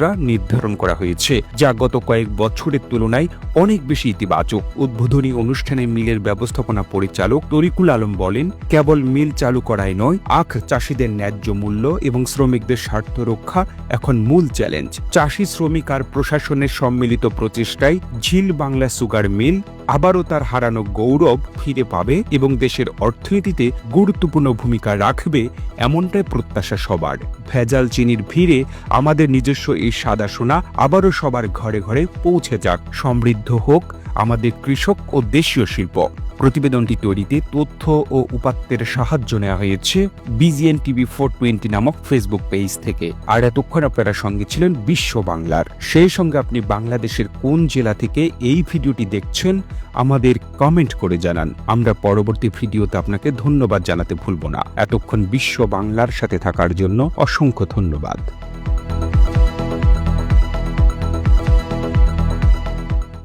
লক্ষ্যমাত্রা নির্ধারণ করা হয়েছে, যা গত কয়েক বছরের তুলনায় অনেক বেশি ইতিবাচক। উদ্বোধনী অনুষ্ঠানে মিলের ব্যবস্থাপনা পরিচালক তরিকুল আলম বলেন, কেবল মিল চালু করাই নয়, আখ চাষিদের ন্যায্য মূল্য এবং শ্রমিকদের স্বার্থ রক্ষা এখন মূল চ্যালেঞ্জ। চাষি শ্রমিক আর প্রশাসনের সম্মিলিত প্রচেষ্টায় ঝিল বাংলা সুগার মিল আবারও তার হারানো গৌরব ফিরে পাবে এবং দেশের অর্থনীতিতে গুরুত্বপূর্ণ ভূমিকা রাখবে এমনটাই প্রত্যাশা সবার। ভেজাল চিনির ভিড়ে আমাদের নিজস্ব এই সাদা সোনা আবারও সবার ঘরে ঘরে পৌঁছে যাক। সমৃদ্ধ হোক আমাদের কৃষক ও দেশীয় শিল্প। প্রতিবেদনটি তৈরিতে তথ্য ও উপাত্তের সাহায্য নেওয়া হয়েছে বিজিএন টিভি ফোর টোয়েন্টি নামক ফেসবুক পেজ থেকে। আর এতক্ষণ আপনারা সঙ্গে ছিলেন বিশ্ব বাংলার। সেই সঙ্গে আপনি বাংলাদেশের কোন জেলা থেকে এই ভিডিওটি দেখছেন, আমাদের কমেন্ট করে জানান। আমরা পরবর্তী ভিডিওতে আপনাকে ধন্যবাদ জানাতে ভুলব না। এতক্ষণ বিশ্ব বাংলার সাথে থাকার জন্য অসংখ্য ধন্যবাদ।